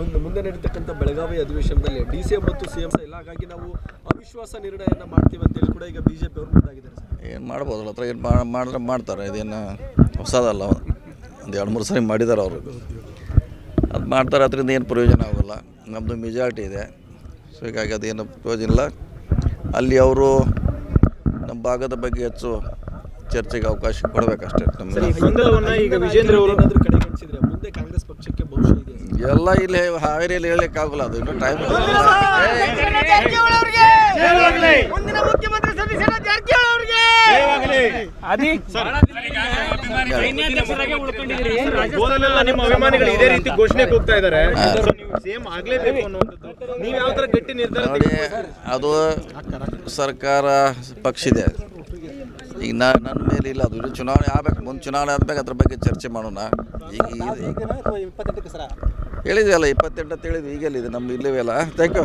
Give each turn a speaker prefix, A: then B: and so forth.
A: ಮುಂದೆ ಮುಂದೆ ನಡೀತಕ್ಕಂಥ ಬೆಳಗಾವಿ ಅಧಿವೇಶನದಲ್ಲಿ ಡಿ ಸಿ ಎಂ ಮತ್ತು ಸಿ ಎಂ ಇಲ್ಲ. ಹಾಗಾಗಿ ನಾವು ಅವಿಶ್ವಾಸ ನಿರ್ಣಯನ ಮಾಡ್ತೀವಿ ಅಂತೇಳಿ ಕೂಡ ಈಗ ಬಿ ಜೆ ಪಿ ಅವರು ಮುಂದಾಗಿದ್ದಾರೆ ಸರ್.
B: ಏನು ಮಾಡ್ಬೋದು ಹತ್ರ ಏನು ಮಾಡಿದ್ರೆ ಮಾಡ್ತಾರೆ. ಇದೇನು ಹೊಸದಲ್ಲ ಒಂದು ಎರಡು ಮೂರು ಸರಿ ಮಾಡಿದ್ದಾರೆ ಅವರು. ಅದು ಮಾಡ್ತಾರೆ ಅದರಿಂದ ಏನು ಪ್ರಯೋಜನ ಆಗೋಲ್ಲ. ನಮ್ಮದು ಮೆಜಾರಿಟಿ ಇದೆ. ಸೊ ಹೀಗಾಗಿ ಅದೇನು ಪ್ರಯೋಜನ ಇಲ್ಲ. ಅಲ್ಲಿ ಅವರು ನಮ್ಮ ಭಾಗದ ಬಗ್ಗೆ ಹೆಚ್ಚು ಚರ್ಚೆಗೆ ಅವಕಾಶ ಕೊಡಬೇಕಷ್ಟೇ. ನಮ್ಮ
C: ಈಗ ವಿಜೇಂದ್ರ ಅವರು
B: ಎಲ್ಲ ಇಲ್ಲಿ ಹಾವೇರಿಯಲ್ಲಿ ಹೇಳಲಿಕ್ಕಾಗಲ್ಲ ಅದು ಇನ್ನೂ ಟೈಮ್
C: ನಿಮ್ಮ ಅಭಿಮಾನಿಗಳು ಇದೇ ರೀತಿ ಘೋಷಣೆ ಕೂಗ್ತಾ ಇದ್ದಾರೆ. ನೀವು ಸೇಮ್ ಆಗ್ಲೇಬೇಕು ಅನ್ನುವಂಥದ್ದು. ನೀವು ಯಾವ ಗಟ್ಟಿ ನಿರ್ಧಾರ
B: ನೋಡಿ ಅದು ಸರ್ಕಾರ ಪಕ್ಷ ಇದೆ. ಈಗ ನಾ ನನ್ನ ಮೇಲೆ ಇಲ್ಲ ಅದು ಇದು ಚುನಾವಣೆ ಆಗ್ಬೇಕು ಮುಂದೆ ಚುನಾವಣೆ ಆದ್ಮೇಲೆ ಅದ್ರ ಬಗ್ಗೆ ಚರ್ಚೆ ಮಾಡೋಣ. ಈಗ ಇದು ಹೇಳಿದ್ವಿ ಅಲ್ಲ ಇಪ್ಪತ್ತೆಂಟು ಅಂತ ಹೇಳಿದ್ವಿ ಈಗ ಎಲ್ಲಿದೆ ನಮ್ಮ ಇಲ್ಲವೇ ಅಲ್ಲ? Thank you